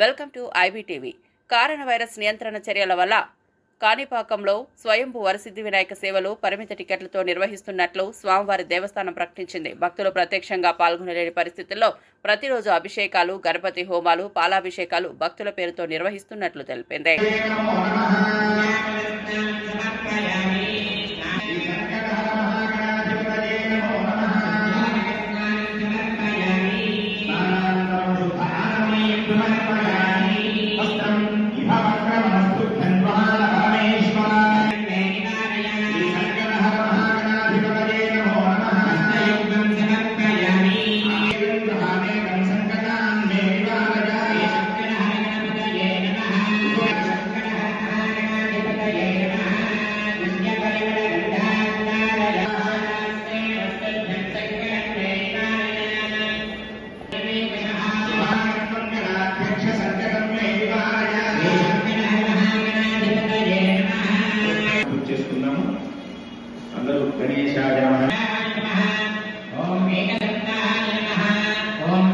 Welcome to IBTV. Corona virus నియంత్రణ చర్యల వల్ల కాణిపాకంలో స్వయంభూ వరసిద్ధి వినాయక సేవలు పరిమిత టికెట్లతో నిర్వహిస్తున్నట్లు స్వామివారి దేవస్థానం ప్రకటించింది. భక్తులు ప్రత్యక్షంగా పాల్గొనలేని పరిస్థితుల్లో ప్రతిరోజు అభిషేకాలు గణపతి హోమాలు పాలాభిషేకాలు భక్తుల పేరుతో నిర్వహిస్తున్నట్లు తెలిపింది. अस्तम् అందరూ గణేశాయ నమః